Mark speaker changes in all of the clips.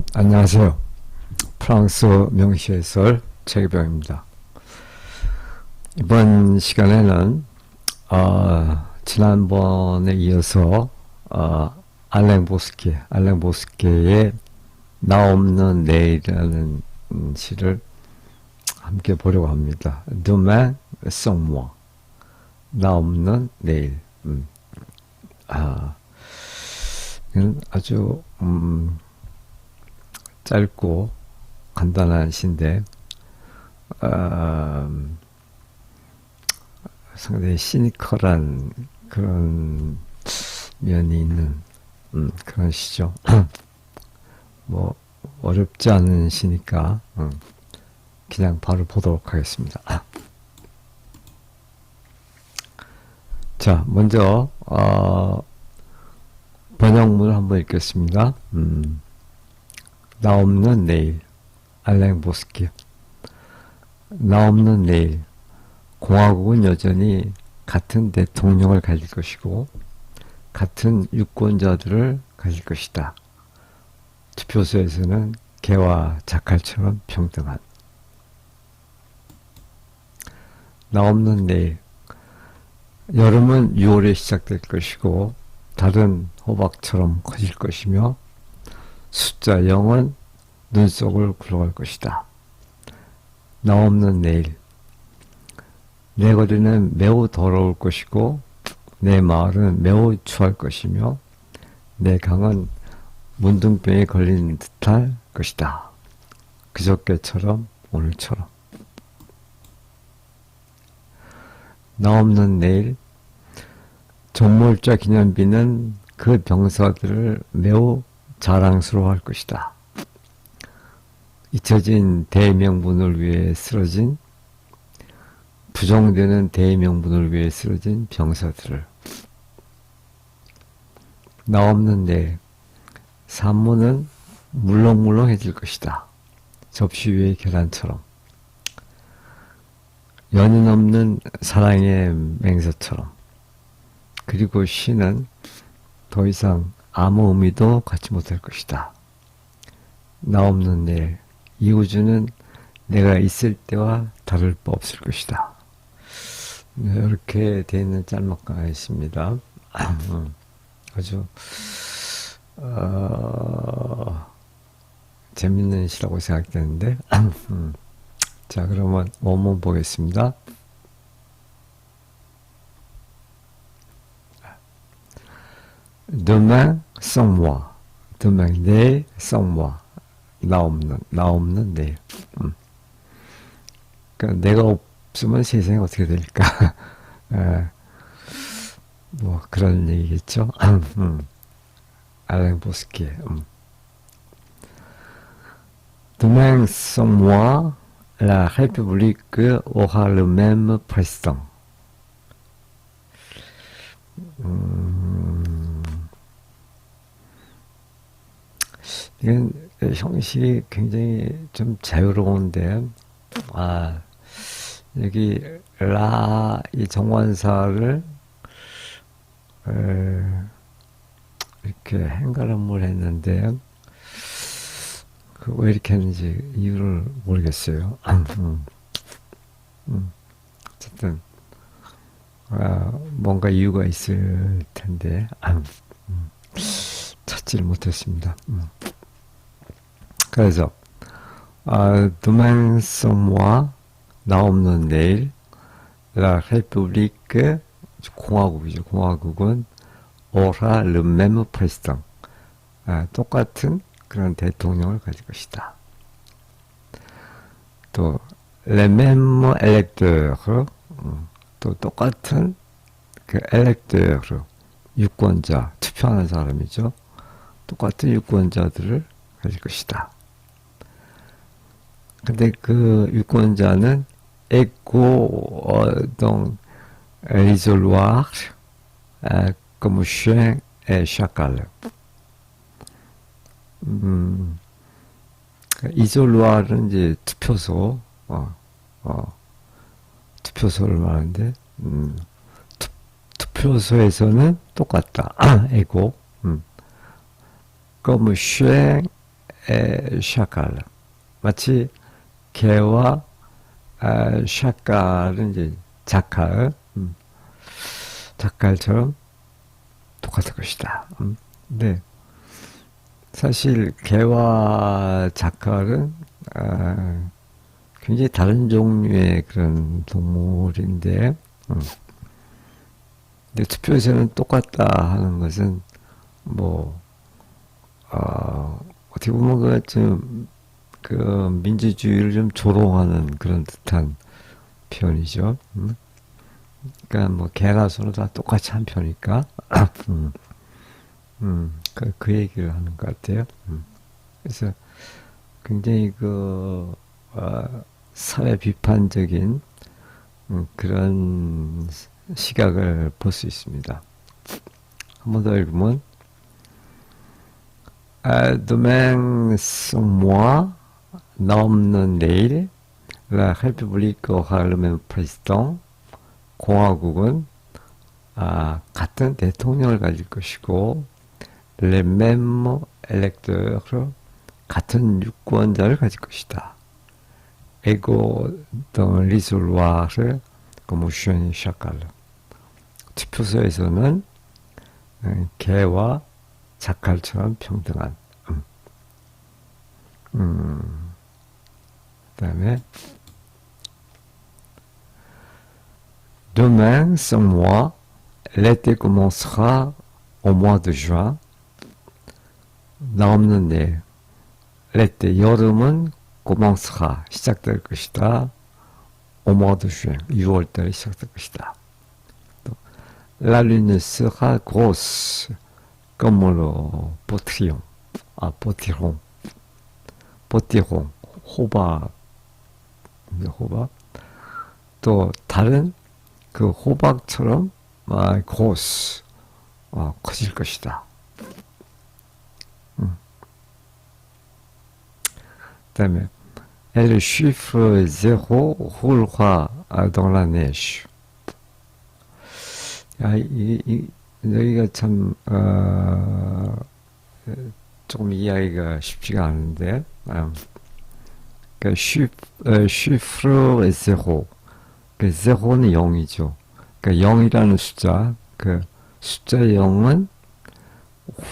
Speaker 1: 어, 안녕하세요. 프랑스 명시해설 최기병입니다. 이번 시간에는 어, 지난번에 이어서 어, 알랭 보스케, 알랭 보스케의 나 없는 내일이라는 음, 시를 함께 보려고 합니다. Demain sans moi. 나 없는 내일. 음. 아, 아주 음, 짧고 간단한 시인데 어, 상당히 시니컬한 그런 면이 있는 음, 그런 시죠. 뭐 어렵지 않은 시니까 음, 그냥 바로 보도록 하겠습니다. 자, 먼저 어, 번역문을 한번 읽겠습니다. 음, 나 없는 내일. 알랭 보스키 나 없는 내일. 공화국은 여전히 같은 대통령을 가질 것이고 같은 유권자들을 가질 것이다. 투표소에서는 개와 자칼처럼 평등한. 나 없는 내일. 여름은 6월에 시작될 것이고 다른 호박처럼 커질 것이며 숫자 0은 눈 속을 굴러갈 것이다. 나 없는 내일 내 거리는 매우 더러울 것이고 내 마을은 매우 추할 것이며 내 강은 문둥병에 걸린 듯할 것이다. 그저께처럼 오늘처럼 나 없는 내일 전몰자 기념비는 그 병사들을 매우 자랑스러워할 것이다. 잊혀진 대명분을 위해 쓰러진 부정되는 대명분을 위해 쓰러진 병사들을 나 없는 내 산모는 물렁물렁해질 것이다. 접시 위의 계란처럼 연인 없는 사랑의 맹세처럼 그리고 시는 더 이상 아무 의미도 갖지 못할 것이다. 나 없는 내일, 이 우주는 내가 있을 때와 다를 바 없을 것이다. 네, 이렇게 되어 있는 짤막가 있습니다. 음, 아주 어, 재밌는 시라고 생각되는데 음, 자 그러면 원문 보겠습니다. demain sans. 나 없는 나 없는 내일. 음. 그러니까 내가 없으면 세상이 어떻게 될까? 에, 뭐 그런 얘기겠죠. 음. 알랭 보스키. 음. Demain sans moi, la République aura le même président. 음, 형식이 굉장히 좀 자유로운데, 아, 여기 라, 이 정관사를, 에, 이렇게 행가름을 했는데, 그왜 이렇게 했는지 이유를 모르겠어요. 음, 음, 어쨌든, 아, 뭔가 이유가 있을 텐데, 아, 음, 찾지를 못했습니다. 음. 그래서, 아, sans moi, 나 없는 내일, la république, 공화국이죠. 공화국은 le même président. 아, 똑같은 그런 대통령을 가질 것이다. 또, mêmes électeurs, 음, 또 똑같은 그 엘렉teur, 유권자, 투표하는 사람이죠. 똑같은 유권자들을 가질 것이다. 근데 그 유권자는 에고 어동 isoloir comme chien et chacal. 음, 이졸로아는 이제 투표소, 어, 어, 투표소를 말하는데, 음, 투, 투표소에서는 똑같다. 에고, 음. comme chien 에 샤칼. 마치 개와 아, 샤칼은 이제 자칼, 음, 자칼처럼 똑같을 것이다. 음, 근데 사실 개와 자칼은 아, 굉장히 다른 종류의 그런 동물인데, 음. 근데 투표에서는 똑같다 하는 것은 뭐 어, 어떻게 보면 그 좀, 그 민주주의를 좀 조롱하는 그런 듯한 표현이죠. 음. 그러니까 뭐 개나 소나 다 똑같이 한 표니까, 음, 음, 그, 그 얘기를 하는 것 같아요. 음. 그래서 굉장히 그 어, 사회 비판적인 음, 그런 시각을 볼 수 있습니다. 한 번 더 읽으면 아, demain moi 나 없는 내일 La République aura le même président 공화국은 아, 같은 대통령을 가질 것이고 les mêmes électeurs 같은 유권자를 가질 것이다. égaux dans l'isoloir comme chien chacal. 투표소에서는 음, 개와 자칼처럼 평등한. 음. 음. 그다음에 Demain, sans moi, l'été commencera au mois de juin. 나 없는 내일. l'été, 여름은 commencera, 시작될 것이다. au mois de juin, 6월달에 시작될 것이다. 또, La lune sera grosse, comme le potiron. 아, potiron. potiron. 호박. 호박. 또, 다른 그 호박처럼, 아, grosse. 어, 커질 것이다. 음. 그다음에 Et le chiffre 0 roulera dans la neige. 야, 이, 이, 여기가 참, 어, 조금 이해하기가 쉽지가 않은데, 아, 그 chiffre, chiffre 0. 그 0는 0이죠. 그 0이라는 숫자, 그 숫자 0은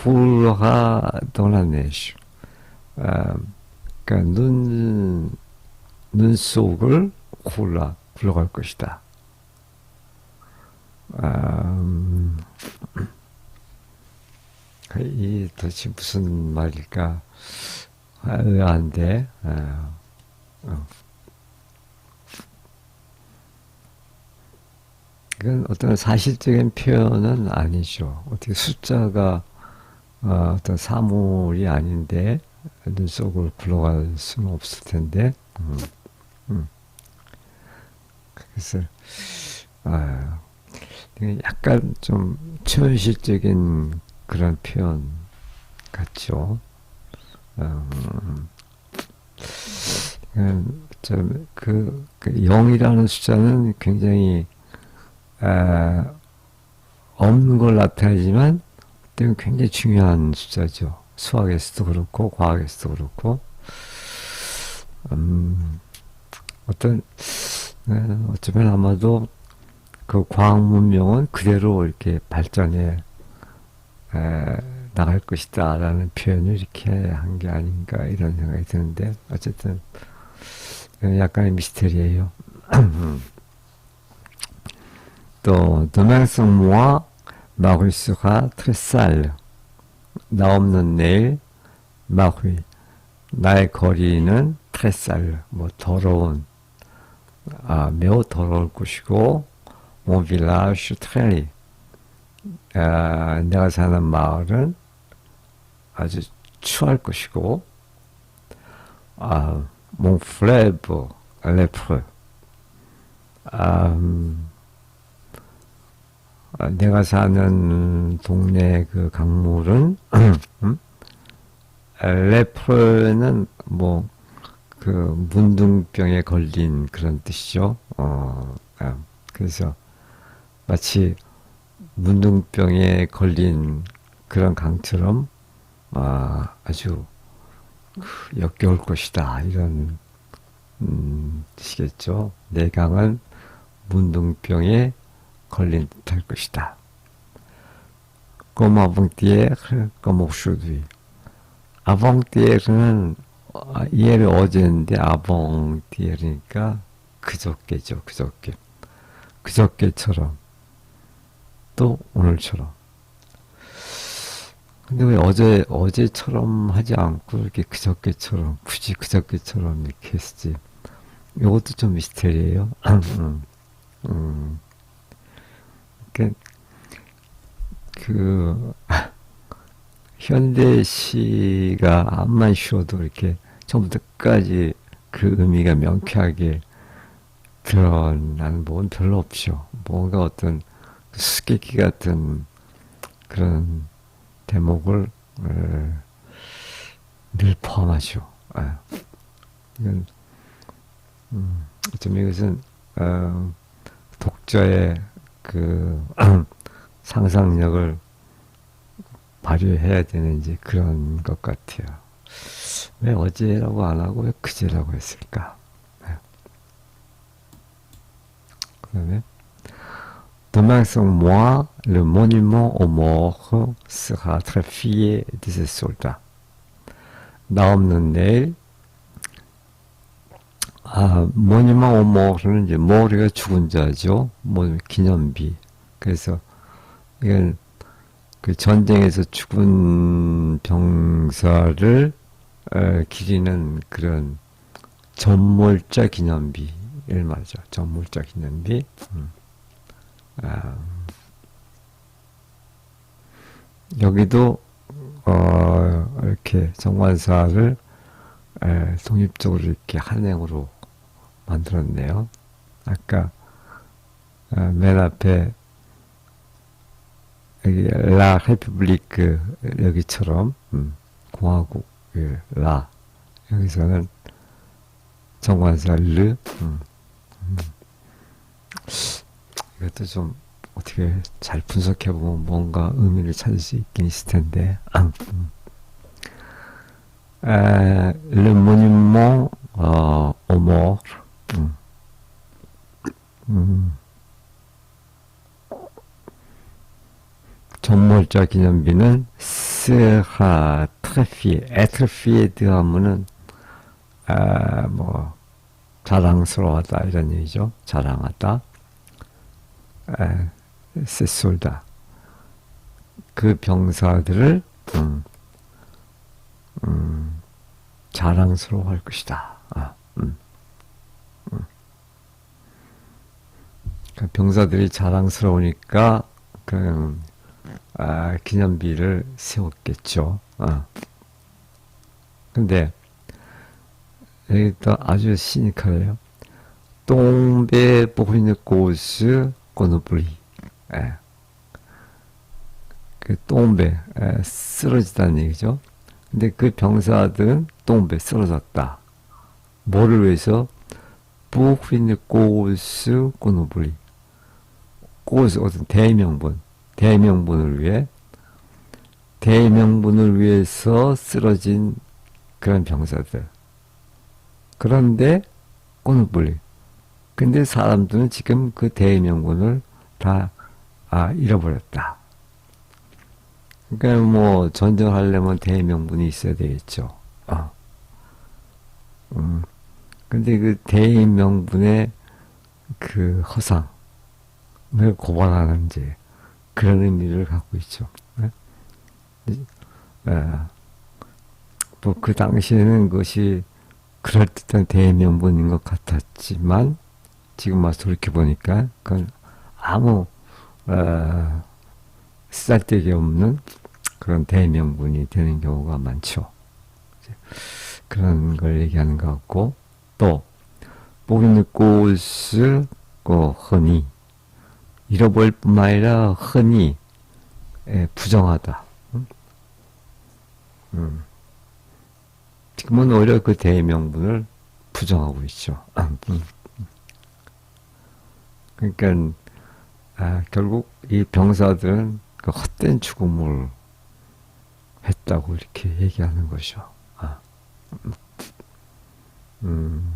Speaker 1: roulera dans la neige. 아, 그러니까 눈, 눈 속을 굴러, 굴러갈 것이다. 음, 이 도대체 무슨 말일까? 의아한데, 어, 어. 이건 어떤 사실적인 표현은 아니죠. 어떻게 숫자가 어, 어떤 사물이 아닌데, 눈 속을 굴러갈 수는 없을 텐데, 음, 음. 그래서, 아, 약간 좀 현실적인 그런 표현 같죠. 음, 좀, 그, 그 0이라는 숫자는 굉장히, 아, 없는 걸 나타내지만, 굉장히 중요한 숫자죠. 수학에서도 그렇고 과학에서도 그렇고 음, 어떤 네, 어쩌면 아마도 그 과학 문명은 그대로 이렇게 발전해 에, 나갈 것이다 라는 표현을 이렇게 한 게 아닌가 이런 생각이 드는데 어쨌든 약간의 미스테리예요. 또 sera très sale. 나 없는 내일 마휘 나의 거리는 트레살 뭐 더러운 아 매우 더러울 것이고 village très 아, 내가 사는 마을은 아주 추할 것이고 아 mon fleuve lépreux 아, 음, 아, 내가 사는 동네 그 강물은 음? 레프는 뭐 그 문둥병에 걸린 그런 뜻이죠. 어, 아, 그래서 마치 문둥병에 걸린 그런 강처럼 아, 아주 그 역겨울 것이다. 이런 음, 뜻이겠죠. 내강은 문둥병에 걸린 듯할 것이다. Avant-hier, comme aujourd'hui. avant-hier은 아, 얘를 어제인데 avant-hier이니까 그저께죠. 그저께. 그저께처럼 또 오늘처럼. 근데 왜 어제 어제처럼 하지 않고 이렇게 그저께처럼 굳이 그저께처럼 이렇게 했지? 이것도 좀 미스테리예요. 음, 음. 그, 그 현대시가 암만 쉬어도 이렇게 처음부터 끝까지 그 의미가 명쾌하게 드러나는 별로 없죠. 뭔가 어떤 수수께끼 같은 그런 대목을 어, 늘 포함하죠. 아, 이건 음, 좀 이것은 어, 독자의 그 상상력을 발휘해야 되는지 그런 것 같아요. 왜 어제라고 안 하고 왜 그제라고 했을까? 네. 그 다음에 Demain sans moi, le monument aux morts sera traffié de ces soldats. 나 없는 내일, 아, aux morts는 이제 모리가 죽은 자죠. 뭐 기념비. 그래서 이건 그 전쟁에서 죽은 병사를 에, 기리는 그런 전몰자 기념비를 말이죠. 전몰자 기념비. 음. 아, 여기도 어, 이렇게 정관사를 에, 독립적으로 이렇게 한행으로 만들었네요. 아까 어, 맨 앞에 여기 라 레피블리크 여기처럼 음, 공화국 그, 라 여기서는 정관사 르 음, 음. 이것도 좀 어떻게 잘 분석해 보면 뭔가 의미를 찾을 수 있긴 있을 텐데. 음. 에, le monument 어, aux morts. 음. 음. 전몰자 기념비는 sera atrophié. atrophied 하면은 아, 뭐 자랑스러워하다 이런 얘기죠. 자랑하다. 세솔다. 그 병사들을 음, 음, 자랑스러워할 것이다. 아, 음, 음. 그 병사들이 자랑스러우니까 그 아, 기념비를 세웠겠죠. 아. 근데 여기 또 아주 시니컬해요. 똥배 보이는 곳을 꼬노브리. 예. 그 똥배 예, 쓰러지다는 얘기죠. 근데 그 병사들은 똥배 쓰러졌다. 뭐를 위해서? 부휘는 꽃을 꼬노브리. 꽃 어떤 대명분, 대명분을 위해 대명분을 위해서 쓰러진 그런 병사들. 그런데 꼬노브리. 근데 사람들은 지금 그 대명분을 다 아, 잃어버렸다. 그러니까 뭐 전쟁하려면 대명분이 있어야 되겠죠. 아. 음. 근데 그 대명분의 그 허상을 고발하는 이제 그런 의미를 갖고 있죠. 네? 아. 뭐그 당시에는 그것이 그럴듯한 대명분인 것 같았지만 지금 와서 돌이켜 보니까 그건 아무 어, 쓸데기 없는 그런 대명분이 되는 경우가 많죠. 그런 걸 얘기하는 것 같고 또 보이는 꽃을 그 흔히 잃어버릴 뿐만 아니라 흔히 예, 부정하다. 음? 음. 지금은 오히려 그 대명분을 부정하고 있죠. 음. 그러니까 아, 결국 이 병사들은 그 헛된 죽음을 했다고 이렇게 얘기하는 것이죠. 아. 음,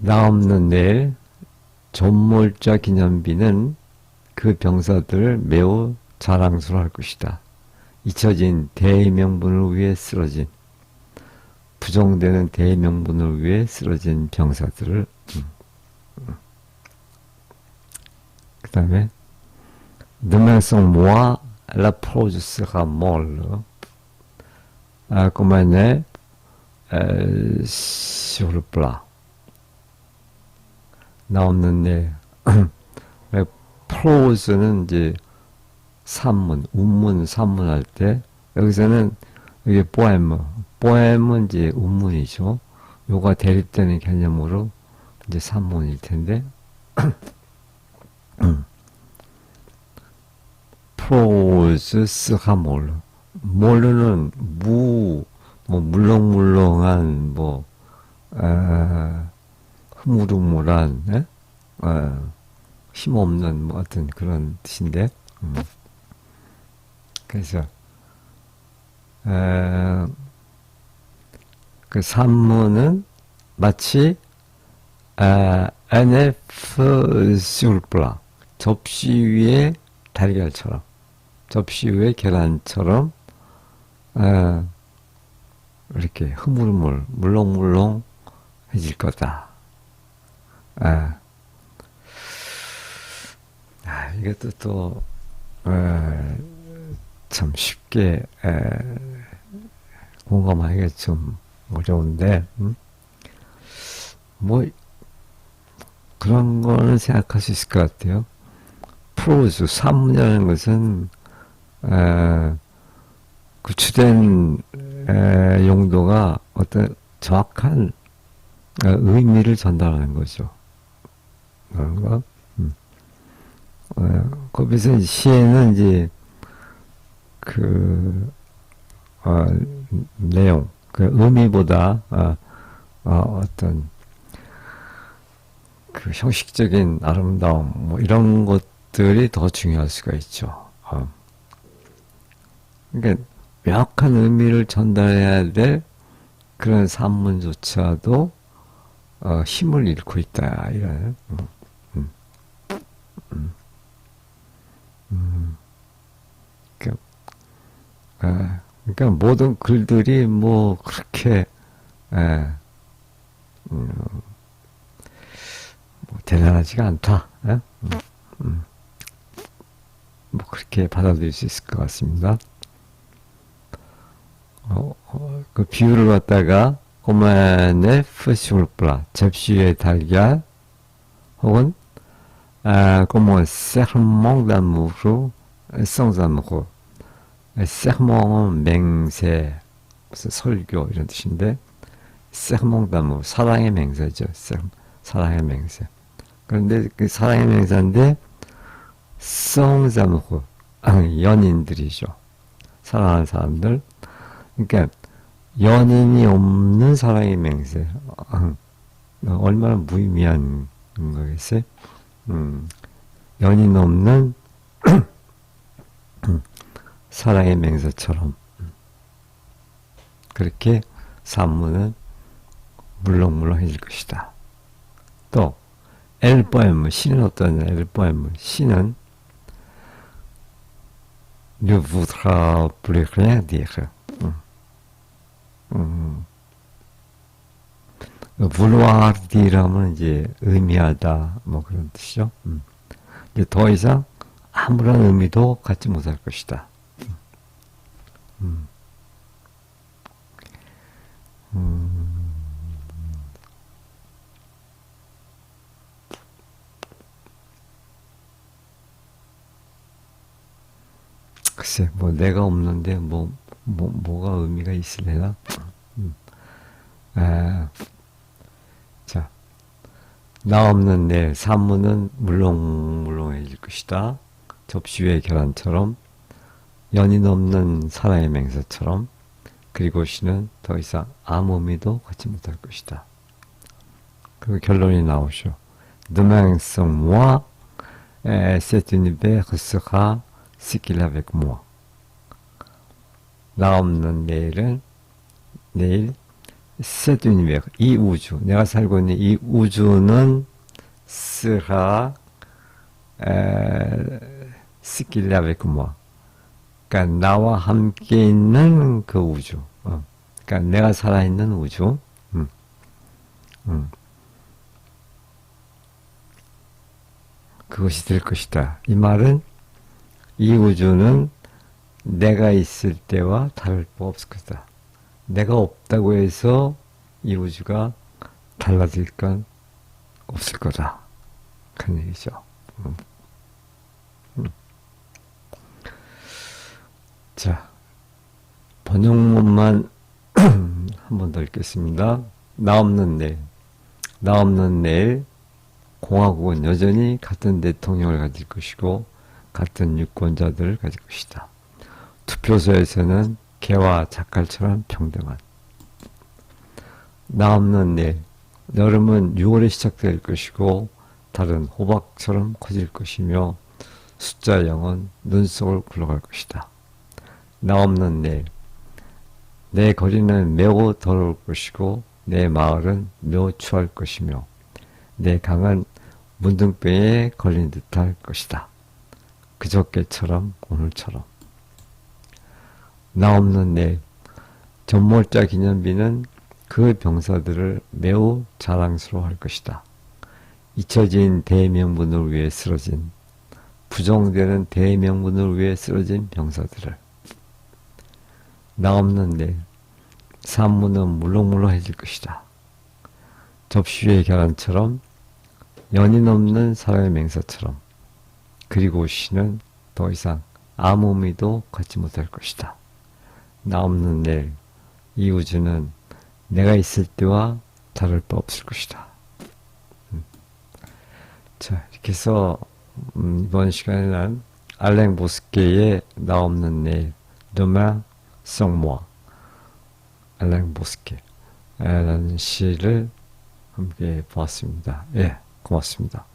Speaker 1: 나 없는 내일 존몰자 기념비는 그 병사들을 매우 자랑스러워할 것이다. 잊혀진 대의명분을 위해 쓰러진 부정되는 대의명분을 위해 쓰러진 병사들을 음, 음. 그 다음에 sans moi, la prose sera molle. Ah, comme elle est euh, sur le plat. 나 없는 내 프로즈는 이제 산문, 운문, 산문 할 때 여기서는 이게 포엠, 포엠은 이제 운문이죠. 요가 대립되는 개념으로 이제 산문일 텐데 프로즈 스가 몰르. 몰르는 무, 뭐 물렁물렁한 뭐 아, 흐물흐물한 예? 아, 힘없는 뭐 어떤 그런 뜻인데 음. 그래서 아, 그 산문은 마치 아, NF 술플라 접시 위에 달걀처럼 접시 위에 계란처럼 아, 이렇게 흐물흐물 물렁물렁 해질 거다. 아, 아 이것도 또, 에, 참 쉽게, 에, 공감하기가 좀 어려운데, 음? 뭐, 그런 거는 생각할 수 있을 것 같아요. 프로즈, 산문이라는 것은, 에, 그 주된 에, 용도가 어떤 정확한 어, 의미를 전달하는 거죠. 그런가? 음. 어, 거기서 시에는 이제 그 어, 내용, 그 의미보다 어, 어, 어떤 그 형식적인 아름다움, 뭐 이런 것 들이 더 중요할 수가 있죠. 어. 그러니까 명확한 의미를 전달해야 될 그런 산문조차도 어, 힘을 잃고 있다 이런. 음, 음, 음, 음. 그러니까, 아, 그러니까 모든 글들이 뭐 그렇게 에, 음, 뭐 대단하지가 않다. 에? 음, 음. 뭐 그렇게 받아들일 수 있을 것 같습니다. 어, 어, 그 비유를 갖다가 꼬마네 프시울플라 접시의 달걀 혹은 아, como serment d'amour sans amour serment은 맹세 무슨 설교 이런 뜻인데 d'amour 사랑의 맹세죠. 사랑의 맹세. 그런데 그 사랑의 맹세인데 sans amour 연인들이죠 사랑하는 사람들 그러니까 연인이 없는 사랑의 맹세. 어, 얼마나 무의미한 거겠어요? 음, 연인 없는 사랑의 맹세처럼 그렇게 산문은 물렁물렁해질 것이다. 또 엘포엠 시는 어떤 엘포엠 시는 ne voudra plus rien dire. 음, vouloir dire면 이제 의미하다 뭐 그런 뜻이죠. 음. 이제 더 이상 아무런 의미도 갖지 못할 것이다. 음. 음. 글쎄, 뭐 내가 없는데 뭐, 뭐 뭐가 의미가 있을래나? 음. 아, 자, 나 없는 내 산문은 물렁물렁해질 것이다. 접시 위의 계란처럼 연인 없는 사랑의 맹세처럼 그리고 시는 더 이상 아무 의미도 갖지 못할 것이다. 그 결론이 나오죠. Demain sans moi, ce qu'il avec moi. 나 없는 내일은 내일 cet univers 이 우주 내가 살고 있는 이 우주는 sera ce qu'il avec moi 그러니까 나와 함께 있는 그 우주 어. 그러니까 내가 살아있는 우주 음. 음. 그것이 될 것이다 이 말은 이 우주는 내가 있을 때와 다를 바 없을 거다. 내가 없다고 해서 이 우주가 달라질 건 없을 거다. 그런 얘기죠. 음. 음. 자, 번역문만 한 번 더 읽겠습니다. 나 없는 내일. 나 없는 내일, 공화국은 여전히 같은 대통령을 가질 것이고, 같은 유권자들을 가질 것이다. 투표소에서는 개와 작갈처럼 평등한. 나 없는 내일, 여름은 6월에 시작될 것이고, 달은 호박처럼 커질 것이며, 숫자 0은 눈 속을 굴러갈 것이다. 나 없는 내일, 내 거리는 매우 더러울 것이고, 내 마을은 매우 추할 것이며, 내 강은 문둥병에 걸린 듯할 것이다. 그저께처럼 오늘처럼. 나 없는 내일, 전몰자 기념비는 그 병사들을 매우 자랑스러워할 것이다. 잊혀진 대명분을 위해 쓰러진, 부정되는 대명분을 위해 쓰러진 병사들을. 나 없는 내일, 산문은 물렁물렁해질 것이다. 접시 위의 계란처럼, 연인 없는 사람의 맹사처럼, 그리고 시는 더 이상 아무 의미도 갖지 못할 것이다. 나 없는 내일, 이 우주는 내가 있을 때와 다를 바 없을 것이다. 음. 자, 이렇게 해서 음, 이번 시간에는 알랭 보스케의 나 없는 내일, sans moi, 알랭 보스케 라는 시를 함께 보았습니다. 예, 고맙습니다.